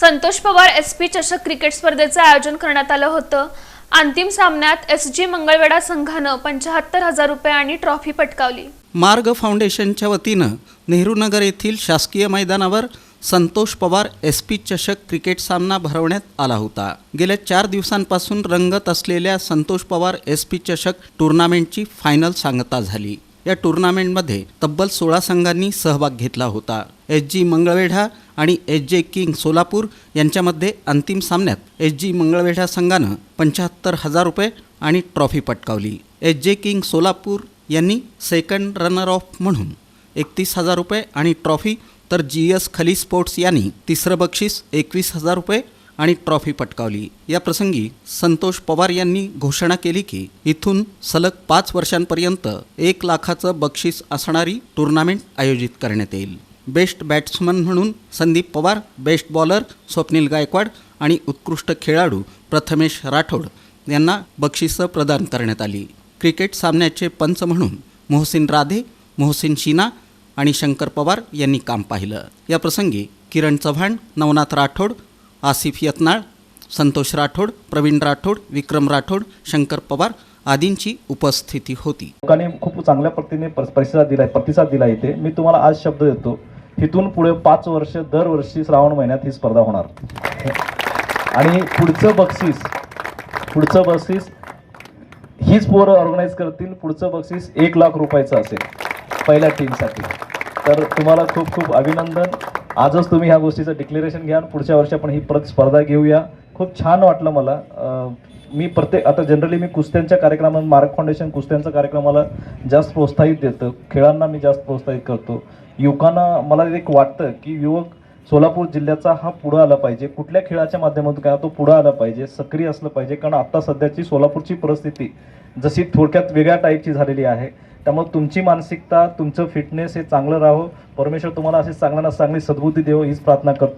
Santosh Pawar S P चषक cricket स्पर्धेचं आयोजन करण्यात आलं होतं. अंतिम सामन्यात एस जी मंगळवेढा संघानं पंचाहत्तर हजार रुपये आणि ट्रॉफी पटकावली. मार्ग फाउंडेशनच्या वतीनं नेहरूनगर येथील शासकीय मैदानावर संतोष पवार एस पी चषक क्रिकेट सामना भरवण्यात आला होता. गेल्या चार दिवसांपासून रंगत असलेल्या संतोष पवार एस पी चषक टुर्नामेंटची फायनल सांगता झाली. या टुर्नामेंटमध्ये तब्बल सोळा संघांनी सहभाग घेतला होता. एस जी मंगळवेढा आणि एस जे किंग सोलापूर यांच्यामध्ये अंतिम सामन्यात एस जी मंगळवेढा संघानं पंच्याहत्तर हजार रुपये आणि ट्रॉफी पटकावली. एस जे किंग सोलापूर यांनी सेकंड रनर ऑफ म्हणून एकतीस हजार रुपये आणि ट्रॉफी तर जी एस खली स्पोर्ट्स यांनी तिसरं बक्षीस एकवीस हजार रुपये आणि ट्रॉफी पटकावली. या प्रसंगी संतोष पवार यांनी घोषणा केली की इथून सलग पाच वर्षांपर्यंत एक लाखाचं बक्षीस असणारी टुर्नामेंट आयोजित करण्यात येईल. बेस्ट बॅट्समन म्हणून संदीप पवार बेस्ट बॉलर स्वप्नील गायकवाड आणि उत्कृष्ट खेळाडू प्रथमेश राठोड यांना बक्षिसं प्रदान करण्यात आली. क्रिकेट सामन्याचे पंच म्हणून मोहसिन राधे मोहसिन शिना आणि शंकर पवार यांनी काम पाहिलं. या प्रसंगी किरण चव्हाण नवनाथ राठोड आसिफ यत्नाळ संतोष राठोड प्रवीण राठोड विक्रम राठोड शंकर पवार आदींची उपस्थिती होती. लोकांनी खूप चांगल्या पद्धतीने पर- प्रतिसाद दिलाय प्रतिसाद दिला इथे. मी तुम्हाला आज शब्द देतो इथून पुढे पाच वर्ष दरवर्षी श्रावण महिन्यात ही स्पर्धा होणार. आणि पुढचं बक्षीस पुढचं बक्षीस हीच पोरं ऑर्गनाईज करतील पुढचं बक्षीस एक लाख रुपयाचं असेल पहिल्या टीमसाठी तर तुम्हाला खूप खूप अभिनंदन. आजच तुम्ही ह्या गोष्टीचं डिक्लेरेशन घ्या आणि पुढच्या वर्षी आपण ही परत स्पर्धा घेऊया. खूप छान वाटलं मला. मी प्रत्येक आता जनरली मी कुस्त्यांच्या कार्यक्रमात मार्क फाउंडेशन कुस्त्यांचा कार्यक्रमाला जास्त प्रोत्साहित देतं. खेळांना मी जास्त प्रोत्साहित करतो. युवकांना मला एक वाटतं की युवक सोलापूर जिल्ह्याचा हा पुढं आला पाहिजे. कुठल्या खेळाच्या माध्यमातून काय तो पुढं आला पाहिजे सक्रिय असलं पाहिजे. कारण आत्ता सध्याची सोलापूरची परिस्थिती जशी थोडक्यात वेगळ्या टाईपची झालेली आहे. त्यामुळे तुमची मानसिकता तुमचं फिटनेस हे चांगलं राहो. परमेश्वर तुम्हाला अशी चांगल्या चांगली सद्बुद्धी देव हीच प्रार्थना करतो.